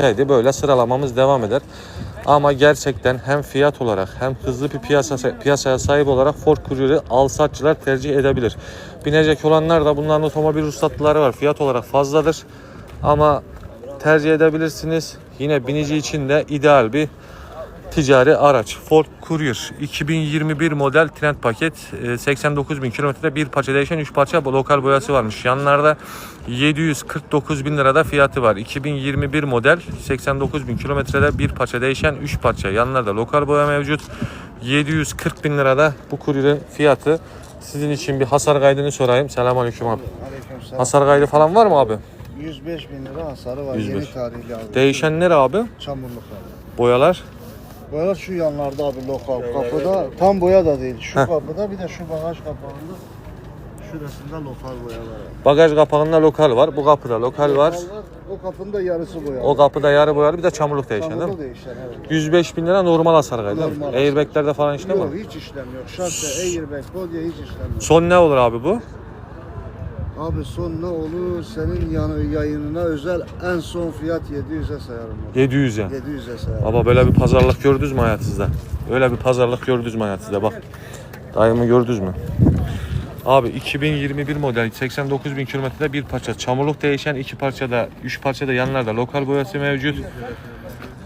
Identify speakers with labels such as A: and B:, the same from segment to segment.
A: Neydi böyle sıralamamız devam eder. Ama gerçekten hem fiyat olarak hem hızlı bir piyasa, piyasaya sahip olarak Ford Courier'ı alsatçılar tercih edebilir. Binecek olanlar da bunların otomobil ruhsatları var. Fiyat olarak fazladır. Ama tercih edebilirsiniz. Yine binici için de ideal bir ticari araç. Ford Courier 2021 model trend paket 89 bin kilometrede bir parça değişen 3 parça lokal boyası varmış. Yanlarda 749 bin lirada fiyatı var. 2021 model 89 bin kilometrede bir parça değişen 3 parça. Yanlarda lokal boya mevcut. 740 bin lirada bu Courier'in fiyatı. Sizin için bir hasar kaydını sorayım. Selamünaleyküm abi.
B: Aleykümselam.
A: Hasar kaydı falan var mı abi?
B: 105 bin lira hasarı var
A: 105.
B: yeni tarihli abi.
A: Değişenler abi?
B: Çamurluklar.
A: Boyalar.
B: Boyalar şu yanlarda abi lokal kapıda tam boya da değil. Şu
A: Heh.
B: kapıda bir de şu bagaj kapağında şurasında lokal boya var.
A: Bagaj kapağında lokal var. Bu kapıda lokal var.
B: O kapının da yarısı boya.
A: O kapıda yarı boyalı bir de çamurluk değişen değil mi?
B: Çamurlu değişen evet.
A: 105 bin lira normal hasar kaydı değil mi?
B: Normal.
A: Airbag'lerde falan işlem
B: Yok
A: mi?
B: hiç işlem yok. Şase, airbag, kolye hiç işlem yok.
A: Son ne olur abi bu?
B: Abi son ne olur senin yanı yayınına özel en son fiyat 700'e sayarım. abi.
A: 700 ya.
B: 700'e sayarım.
A: Baba böyle bir pazarlık gördünüz mü hayatınızda? Öyle bir pazarlık gördünüz mü hayatınızda? Bak. Dayımı gördünüz mü? Abi 2021 model 89 bin kilometrede bir parça çamurluk değişen iki parçada üç parçada yanlarda lokal boyası mevcut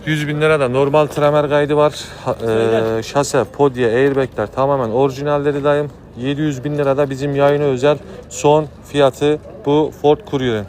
A: 100 bin lira da normal tramer kaydı var eee, şase, podye, airbagler tamamen orijinalleri dayım 700 bin lirada bizim yayına özel son fiyatı bu Ford Courier'in